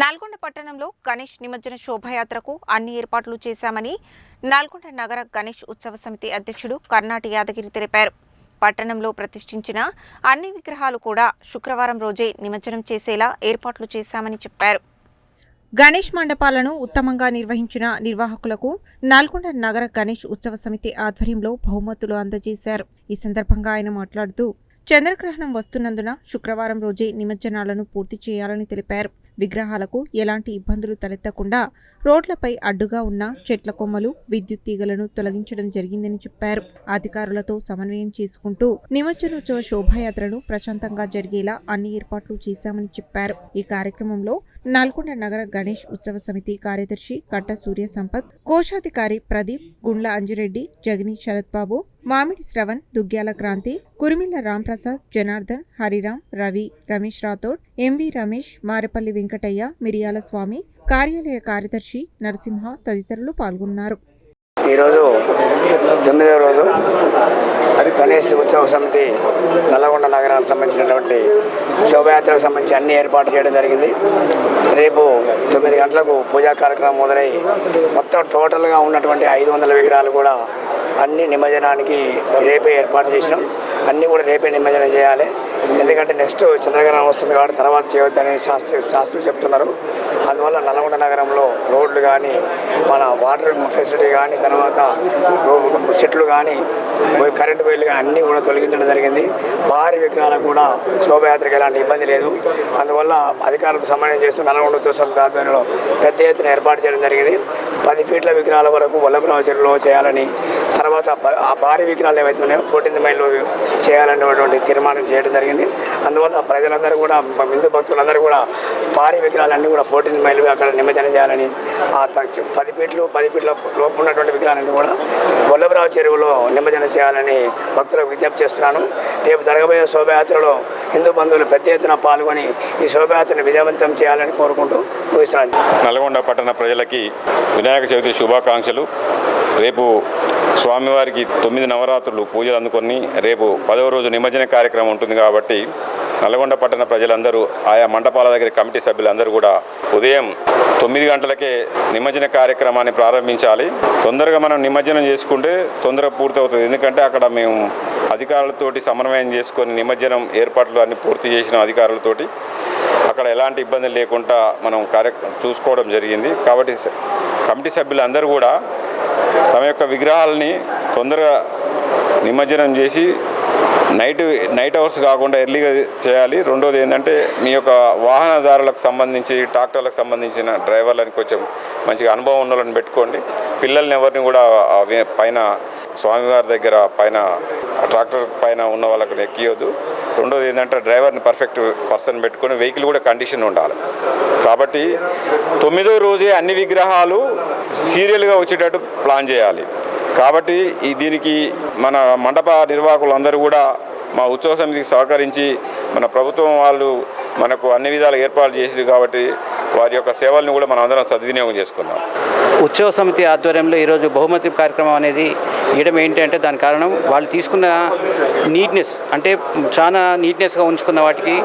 నల్గొండ పట్టణంలో గణేష్ నిమజ్జన శోభాయాత్రకు అన్ని ఏర్పాట్లు చేశామని నల్గొండ నగర గణేష్ ఉత్సవ సమితి అధ్యక్షుడు కర్ణాటి యాదగిరి తెలిపారు. పట్టణంలో ప్రతిష్ఠించిన అన్ని విగ్రహాలు కూడా శుక్రవారం రోజే నిమజ్జనం చేసేలా ఏర్పాట్లు చేశామని చెప్పారు. గణేష్ మండపాలను ఉత్తమంగా నిర్వహించిన నిర్వాహకులకు నల్గొండ నగర గణేష్ ఉత్సవ సమితి ఆధ్వర్యంలో బహుమతులు అందజేశారు. ఈ సందర్భంగా ఆయన మాట్లాడుతూ చంద్రగ్రహణం వస్తున్నందున శుక్రవారం రోజే నిమజ్జనాలను పూర్తి చేయాలని తెలిపారు. విగ్రహాలకు ఎలాంటి ఇబ్బందులు తలెత్తకుండా రోడ్లపై అడ్డుగా ఉన్న చెట్ల కొమ్మలు విద్యుత్ తీగలను తొలగించడం జరిగిందని చెప్పారు. అధికారులతో సమన్వయం చేసుకుంటూ నిమజ్జనోత్సవ శోభాయాత్రను ప్రశాంతంగా జరిగేలా అన్ని ఏర్పాట్లు చేశామని చెప్పారు. ఈ కార్యక్రమంలో నల్గొండ నగర గణేష్ ఉత్సవ సమితి కార్యదర్శి కట్ట సూర్య సంపత్ కోశాధికారి ప్రదీప్ గుండ్ల అంజిరెడ్డి జగని శరత్ బాబు మామిడి శ్రవణ్ దుగ్గ్యాల క్రాంతి కురిమిల్ల రాంప్రసాద్ జనార్దన్ హరిరామ్ రవి రమేష్ రాథోడ్ ఎంవి రమేష్ మారెపల్లి వెంకటయ్య మిరియాల స్వామి కార్యాలయ కార్యదర్శి నరసింహ తదితరులు పాల్గొన్నారు. ఈరోజు తొమ్మిదవ రోజు గణేష్ ఉత్సవ సమితి నల్లగొండ నగరానికి సంబంధించినటువంటి శోభయాత్రకు సంబంధించి అన్ని ఏర్పాట్లు చేయడం జరిగింది. రేపు తొమ్మిది గంటలకు పూజా కార్యక్రమం మొదలై మొత్తం టోటల్గా ఉన్నటువంటి ఐదు వందల విగ్రహాలు కూడా అన్ని నిమజ్జనానికి రేపే ఏర్పాటు చేసినాం. అన్నీ కూడా రేపే నిమజ్జనం చేయాలి. ఎందుకంటే నెక్స్ట్ చంద్రగ్రహణం వస్తుంది కాబట్టి తర్వాత చేయొద్దని శాస్త్రి శాస్త్రులు చెప్తున్నారు. అందువల్ల నల్గొండ నగరంలో రోడ్లు కానీ మన వాటర్ ఫెసిలిటీ కానీ తర్వాత చెట్లు కానీ కరెంటు వైర్లు కానీ అన్నీ కూడా తొలగించడం జరిగింది. భారీ విగ్రహాలకు కూడా శోభయాత్రకు ఎలాంటి ఇబ్బంది లేదు. అందువల్ల అధికారులకు సమన్వయం చేస్తూ నల్గొండ ఉత్సవం ఆధ్వర్యంలో పెద్ద ఎత్తున ఏర్పాటు చేయడం జరిగింది. పది ఫీట్ల విగ్రహాల వరకు వల్లభరావు చెరువులో చేయాలని తర్వాత ఆ భారీ విగ్రహాలు ఏవైతే ఉన్నాయో ఫోర్టీన్త్ మైల్లో చేయాలనేటువంటి తీర్మానం చేయడం జరిగింది. అందువల్ల ప్రజలందరూ కూడా హిందూ భక్తులందరూ కూడా భారీ విగ్రహాలన్నీ కూడా ఫోర్టీన్త్ మైల్ అక్కడ నిమజ్జనం చేయాలని ఆ పది ఫీట్లు పది ఫీట్ల లోపు ఉన్నటువంటి విగ్రహాలన్నీ కూడా వల్లభరావు చెరువులో నిమజ్జనం చేయాలని భక్తులకు విజ్ఞప్తి చేస్తున్నాను. రేపు జరగబోయే శోభయాత్రలో హిందూ బంధువులు పెద్ద ఎత్తున పాల్గొని ఈ శోభయాత్రను విజయవంతం చేయాలని కోరుకుంటూ ముగిస్తున్నాను నల్గొండ పట్టణ ప్రజలకి వినాయక చవితి శుభాకాంక్షలు. రేపు స్వామివారికి తొమ్మిది నవరాత్రులు పూజలు అందుకొని రేపు పదవ రోజు నిమజ్జన కార్యక్రమం ఉంటుంది కాబట్టి నల్గొండ పట్టణ ప్రజలందరూ ఆయా మండపాల దగ్గర కమిటీ సభ్యులందరూ కూడా ఉదయం తొమ్మిది గంటలకే నిమజ్జన కార్యక్రమాన్ని ప్రారంభించాలి. తొందరగా మనం నిమజ్జనం చేసుకుంటే తొందరగా పూర్తవుతుంది. ఎందుకంటే అక్కడ మేము అధికారులతోటి సమన్వయం చేసుకొని నిమజ్జనం ఏర్పాట్లు అన్ని పూర్తి చేసిన అధికారులతోటి అక్కడ ఎలాంటి ఇబ్బంది లేకుండా మనం కార్య చూసుకోవడం జరిగింది. కాబట్టి కమిటీ సభ్యులందరూ కూడా తమ యొక్క విగ్రహాలని తొందరగా నిమజ్జనం చేసి నైట్ నైట్ అవర్స్ కాకుండా ఎర్లీగా చేయాలి. రెండోది ఏంటంటే మీ యొక్క వాహనదారులకు సంబంధించి ట్రాక్టర్లకు సంబంధించిన డ్రైవర్లని కొంచెం మంచిగా అనుభవం ఉన్న వాళ్ళని పెట్టుకోండి. పిల్లల్ని ఎవరిని కూడా పైన స్వామివారి దగ్గర పైన ట్రాక్టర్ పైన ఉన్న వాళ్ళకి ఎక్కియొద్దు రెండోది ఏంటంటే డ్రైవర్ని పర్ఫెక్ట్ పర్సన్ పెట్టుకుని వెహికల్ కూడా కండిషన్ ఉండాలి. కాబట్టి తొమ్మిదో రోజే అన్ని విగ్రహాలు సీరియల్గా వచ్చేటట్టు ప్లాన్ చేయాలి. కాబట్టి ఈ దీనికి మన మండప నిర్వాహకులందరూ కూడా మా ఉత్సవ సమితికి సహకరించి మన ప్రభుత్వం వాళ్ళు మనకు అన్ని విధాలు ఏర్పాటు చేసింది కాబట్టి వారి యొక్క సేవలను కూడా మనం అందరం సద్వినియోగం చేసుకుందాం. ఉత్సవ సమితి ఆధ్వర్యంలో ఈరోజు బహుమతి కార్యక్రమం అనేది వేయడం ఏంటి అంటే దాని కారణం వాళ్ళు తీసుకున్న నీట్నెస్ అంటే చాలా నీట్నెస్గా ఉంచుకున్న వాటికి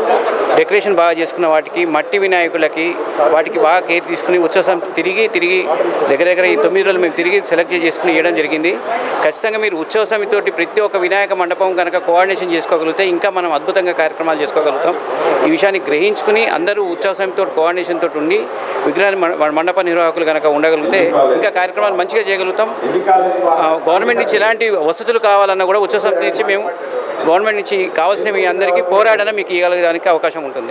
డెకరేషన్ బాగా చేసుకున్న వాటికి మట్టి వినాయకులకి వాటికి బాగా కేర్ తీసుకుని ఉత్సవ తిరిగి తిరిగి దగ్గర దగ్గర ఈ తొమ్మిది రోజులు మేము తిరిగి సెలెక్ట్ చేసుకుని ఇవ్వడం జరిగింది. ఖచ్చితంగా మీరు ఉత్సవ సమితితోటి ప్రతి ఒక్క వినాయక మండపం కనుక కోఆర్డినేషన్ చేసుకోగలిగితే ఇంకా మనం అద్భుతంగా కార్యక్రమాలు చేసుకోగలుగుతాం. ఈ విషయాన్ని గ్రహించుకుని అందరూ ఉత్సవ సమితితో కోఆర్డినేషన్ తోటి ఉండి విగ్రహాన్ని మండప నిర్వాహకులు కనుక ఉండగలిగితే ఇంకా కార్యక్రమాలు మంచిగా చేయగలుగుతాం. గవర్నమెంట్ నుంచి ఎలాంటి వసతులు కావాలన్నా కూడా ఉత్సవ సమితి నుంచి మేము గవర్నమెంట్ నుంచి కావాల్సిన మీ అందరికీ పోరాడడం మీకు ఇవ్వగలగడానికి అవకాశం ఉంటుంది